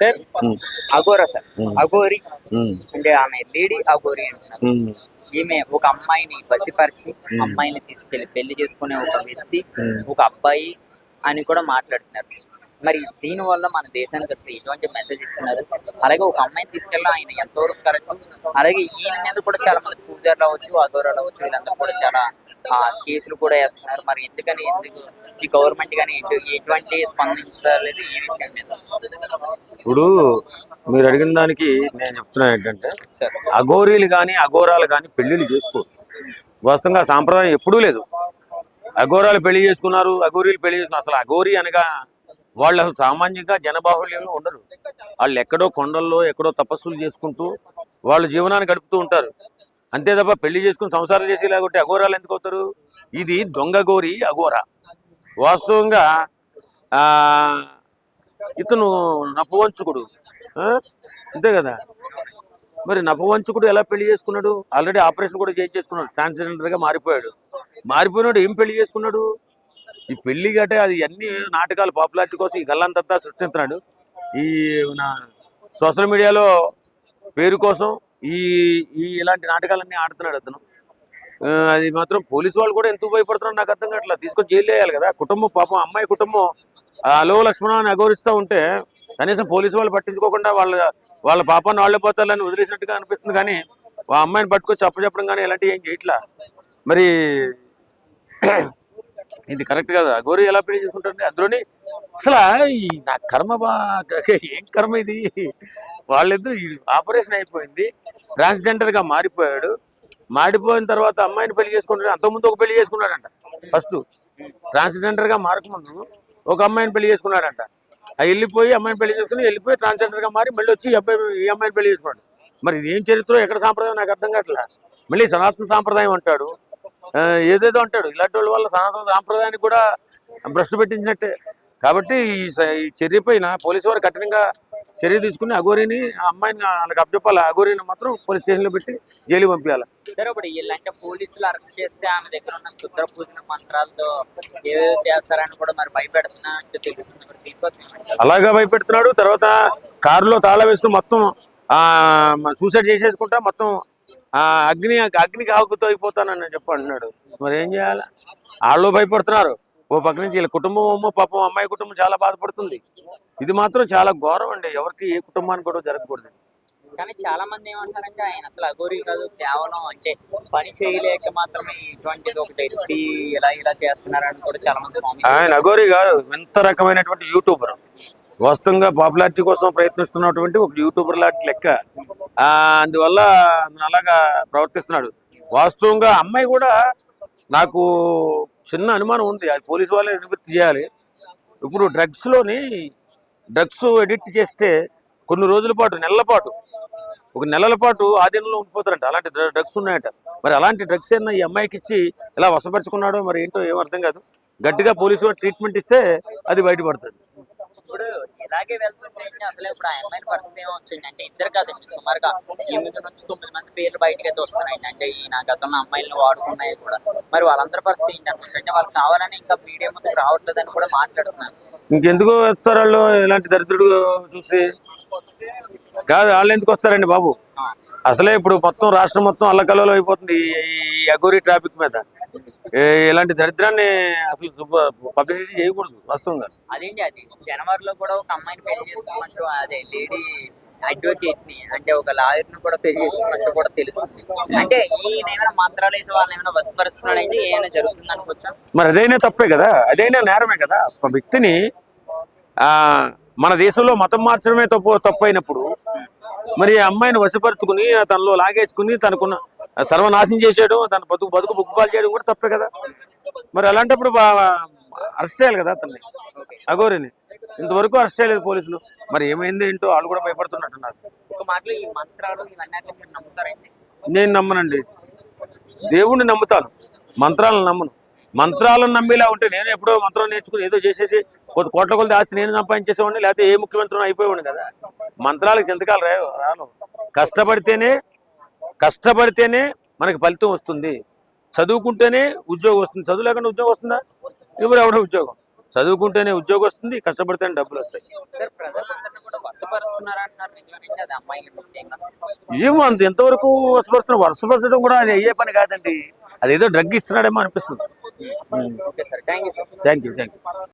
Sir? Aghora sir. Aghori అంటే ఆమె lady Aghori అంటున్నారు. ఈమె ఒక అమ్మాయిని బసిపరిచి. అమ్మాయిని తీసుకెళ్ళి పెళ్ళి చేసుకునే ఒక వ్యక్తి. ఒక అబ్బాయి అని కూడా మాట్లాడుతున్నారు. మరి దీని వల్ల మన దేశానికి అసలు ఎటువంటి మెసేజ్ ఇస్తున్నారు? అలాగే ఒక అమ్మాయిని తీసుకెళ్ళి ఆయన ఎంతవరకు కరెక్ట్ అలాగే ఈయన మీద కూడా చాలా మంది పూజారులు అవ్వచ్చు అఘోరాలు అవ్వచ్చు వీళ్ళందరూ కూడా చాలా ఆ, కేసులు కూడా వేస్తున్నారు. మరి ఎందుకని ఎందుకు ఈ గవర్నమెంట్ కానీ ఎటు- ఎటువంటి స్పందించలేదు ఈ విషయం మీద? ఇప్పుడు మీరు అడిగిన దానికి నేను చెప్తున్నా ఏంటంటే అఘోరీలు కానీ అఘోరాలు కానీ పెళ్ళిళ్ళు చేసుకోరు. వాస్తవంగా సాంప్రదాయం ఎప్పుడూ లేదు. అఘోరాలు పెళ్ళి చేసుకున్నారు అఘోరీలు పెళ్ళి చేసుకున్నారు. అసలు అఘోరి అనగా వాళ్ళు అసలు సామాన్యంగా జనబాహుళ్యంలో ఉండరు. వాళ్ళు ఎక్కడో కొండల్లో ఎక్కడో తపస్సులు చేసుకుంటూ వాళ్ళు జీవనాన్ని గడుపుతూ ఉంటారు. అంతే తప్ప పెళ్ళి చేసుకుని సంసారం చేసి లేకుంటే అఘోరాలు ఎందుకు అవుతారు? ఇది దొంగ గోరి అఘోరా. వాస్తవంగా ఆ ఇతను నపవంచుకుడు ఆ? అంతే కదా? మరి నపవంచుకుడు ఎలా పెళ్ళి చేసుకున్నాడు? ఆల్రెడీ ఆపరేషన్ కూడా చేయించేసుకున్నాడు ట్రాన్స్జెండర్గా మారిపోయాడు. మారిపోయినాడు ఏం పెళ్ళి చేసుకున్నాడు? ఈ పెళ్ళి గట్టే అది అన్ని నాటకాలు పాపులారిటీ కోసం ఈ గల్లంతంతా సృష్టిస్తున్నాడు. ఈ నా సోషల్ మీడియాలో పేరు కోసం ఈ ఈ ఇలాంటి నాటకాలన్నీ ఆడుతున్నాడు అతను. ఆ, అది మాత్రం పోలీసు వాళ్ళు కూడా ఎందుకు భయపడుతున్నారు నాకు అర్థం కావట్లేదు. తీసుకొని జైలు వేయాలి కదా. కుటుంబం పాపం అమ్మాయి కుటుంబం అలో లక్ష్మణ అని అగౌరిస్తూ ఉంటే కనీసం పోలీసు వాళ్ళు పట్టించుకోకుండా వాళ్ళ వాళ్ళ పాపాన్ని వాళ్ళే పోతారని వదిలేసినట్టుగా అనిపిస్తుంది కానీ ఆ అమ్మాయిని పట్టుకొచ్చి అప్పచెప్పడం కానీ ఇలాంటివి ఏం చేయట్లా? మరి ఇది కరెక్ట్ కదా. గోరి ఎలా పెళ్ళి చేసుకుంటారు అందులోని అసలు ఈ నా కర్మ బా ఏం కర్మ ఇది? వాళ్ళిద్దరూ ఆపరేషన్ అయిపోయింది. ట్రాన్స్జెండర్గా మారిపోయాడు. మారిపోయిన తర్వాత అమ్మాయిని పెళ్ళి చేసుకుంటాడు అంతకుముందు ఒక పెళ్ళి చేసుకున్నాడంట. ఫస్ట్ ట్రాన్స్జెండర్గా మారకముందు ఒక అమ్మాయిని పెళ్ళి చేసుకున్నాడంట. ఆ వెళ్ళిపోయి అమ్మాయిని పెళ్ళి చేసుకుని వెళ్ళిపోయి ట్రాన్స్జెండర్గా మారి మళ్ళీ వచ్చి అబ్బాయి ఈ అమ్మాయిని పెళ్ళి చేసుకున్నాడు. మరి ఇది ఏం చరిత్ర? ఎక్కడ సాంప్రదాయం? నాకు అర్థం కావట్లా. మళ్ళీ సనాతన సాంప్రదాయం అంటాడు. ఆ, ఏదేదో అంటాడు. ఇలాంటి వాళ్ళ వల్ల సనాతన సాంప్రదాయాన్ని కూడా భ్రష్టు పెట్టించినట్టే. కాబట్టి ఈ ఈ చర్య పైన పోలీసు వారు కఠినంగా చర్య తీసుకుని అఘోరిని ఆ అమ్మాయిని వాళ్ళకి అప్పచెప్పాలి అఘోరిని మాత్రం పోలీస్ స్టేషన్లో పెట్టి జైలు పంపించాలి సరే ఇప్పుడు వీళ్ళంటే పోలీసులు అరెస్ట్ చేస్తే ఆమె దగ్గర ఉన్న క్షుద్ర పూజన మంత్రాలతో ఏవేవో చేస్తారని కూడా మరి భయపెడుతున్నట్టు తెలుస్తుంది. మరి దీనికోసం ఏమంటారు? అలాగా భయపెడుతున్నాడు. తర్వాత కారులో తాళ వేస్తూ మొత్తం ఆ సూసైడ్ చేసేసుకుంటా మొత్తం ఆ అగ్ని అగ్నికి ఆకుతో అయిపోతానని చెప్పి అంటున్నాడు. మరి ఏం చేయాలి? వాళ్ళు భయపడుతున్నారు. ఓ పక్క నుంచి వీళ్ళ కుటుంబం ఏమో పాపం అమ్మాయి కుటుంబం చాలా బాధపడుతుంది. ఇది మాత్రం చాలా ఘోరం అండి ఎవరికి ఏ కుటుంబానికి కూడా జరగకూడదు. కానీ చాలా మంది ఏమంటారంటే ఆయన అసలు అఘోరి కాదు కేవలం అంటే పని చేయలేక మాత్రమే ఇటువంటిది ఒకటి ఎత్తి ఇలా ఇలా చేస్తున్నారని కూడా చాలా మంది ఆయన అఘోరి కాదు. ఎంత రకమైనటువంటి యూట్యూబర్. వాస్తవంగా పాపులారిటీ కోసం ప్రయత్నిస్తున్నటువంటి ఒక యూట్యూబర్ లాంటి లెక్క. ఆ, అందువల్ల అలాగా ప్రవర్తిస్తున్నాడు. వాస్తవంగా అమ్మాయి కూడా నాకు చిన్న అనుమానం ఉంది. అది పోలీసు వాళ్ళే నివృత్తి చేయాలి. ఇప్పుడు డ్రగ్స్లోని డ్రగ్స్ ఎడిట్ చేస్తే కొన్ని రోజుల పాటు నెలల పాటు ఒక నెలల పాటు ఆధీనంలో ఉండిపోతారంట. అలాంటి డ్రగ్స్ ఉన్నాయట. మరి అలాంటి డ్రగ్స్ ఏమన్నా ఈ అమ్మాయికి ఇచ్చి ఇలా వసపరుచుకున్నాడో మరి ఏంటో ఏం అర్థం కాదు. గట్టిగా పోలీసు వారు ట్రీట్మెంట్ ఇస్తే అది బయటపడుతుంది. ఇప్పుడు ఇలాగే వెళ్తుంటే అసలు ఇప్పుడు ఆ అమ్మాయిని పరిస్థితి ఏమొచ్చింది అంటే ఇద్దరు కాదండి సుమారుగా ఎనిమిది నుంచి తొమ్మిది మంది పేర్లు బయటకు అయితే వస్తున్నాయి అంటే ఈ నా గతంలో అమ్మాయిలను వాడుకున్నాయి కూడా. మరి వాళ్ళందరి పరిస్థితి ఏంటి అనుకోవచ్చు అంటే వాళ్ళు కావాలని ఇంకా మీడియా ముందుకు రావట్లేదని కూడా మాట్లాడుతున్నారు. ఇంకెందుకు వస్తారు వాళ్ళు? ఇలాంటి దరిద్రుడు చూసి. కాదు వాళ్ళు ఎందుకు వస్తారండి బాబు? అసలే ఇప్పుడు మొత్తం రాష్ట్రం మొత్తం అల్లకల్లో అయిపోతుంది ఈ- ఈ అగోరి ట్రాఫిక్ మీద. ఇలాంటి దరిద్రాన్ని అసలు పబ్లిసిటీ చేయకూడదు వస్తుంది అదేంటి అది? జనవరిలో కూడా ఒక అమ్మాయిని పెళ్ళి చేసుకోమంటూ అదే లేడీ అడ్వకేట్ని అంటే ఒక లాయర్ని కూడా పెళ్ళి చేసుకున్నట్టు కూడా తెలుస్తుంది. అంటే ఈయన ఏమైనా మంత్రాలు వేసే వాళ్ళని ఏమైనా వసపరుస్తున్నాడు ఏమైనా జరుగుతుంది అనుకోవచ్చా? మరి అదైనా తప్పే కదా? అదైనా నేరమే కదా? ఒక వ్యక్తిని ఆ మన దేశంలో మతం మార్చడమే తప్పు తప్పు అయినప్పుడు మరి ఆ అమ్మాయిని వశపరుచుకుని తనలో లాగేసుకుని తనకున్న సర్వనాశనం చేసేయడం తన బతుకు బతుకు బుక్కుపాలు చేయడం కూడా తప్పే కదా? మరి అలాంటప్పుడు అరెస్ట్ చేయాలి కదా అతన్ని అగోరిని ఇంతవరకు అరెస్ట్ చేయలేదు పోలీసులు. మరి ఏమైంది ఏంటో వాళ్ళు కూడా భయపడుతున్నట్టున్నారు. నేను నమ్మనండి. దేవుణ్ణి నమ్ముతాను. మంత్రాలను నమ్మను. మంత్రాలను నమ్మేలా ఉంటే నేను ఎప్పుడో మంత్రం నేర్చుకుని ఏదో చేసేసి కొద్ది కోట్ల కొద్ది ఆస్తి నేను సంపాదించేసేవాడిని లేకపోతే ఏ ముఖ్యమంత్రి అయిపోయేవాడిని కదా. మంత్రాలకు చింతకాలు రా రాను. కష్టపడితేనే కష్టపడితేనే మనకి ఫలితం వస్తుంది. చదువుకుంటేనే ఉద్యోగం వస్తుంది. చదువు లేకుండా ఉద్యోగం వస్తుందా? ఎవరు ఎవడో ఉద్యోగం? చదువుకుంటేనే ఉద్యోగం వస్తుంది కష్టపడితేనే డబ్బులు వస్తాయి. ఏమో అంత ఎంతవరకు వరుసపడుతున్నారు వరుసపరచడం కూడా అది అయ్యే పని కాదండి. అది ఏదో డ్రగ్ ఇస్తున్నాడేమో అనిపిస్తుంది. Thank you thank you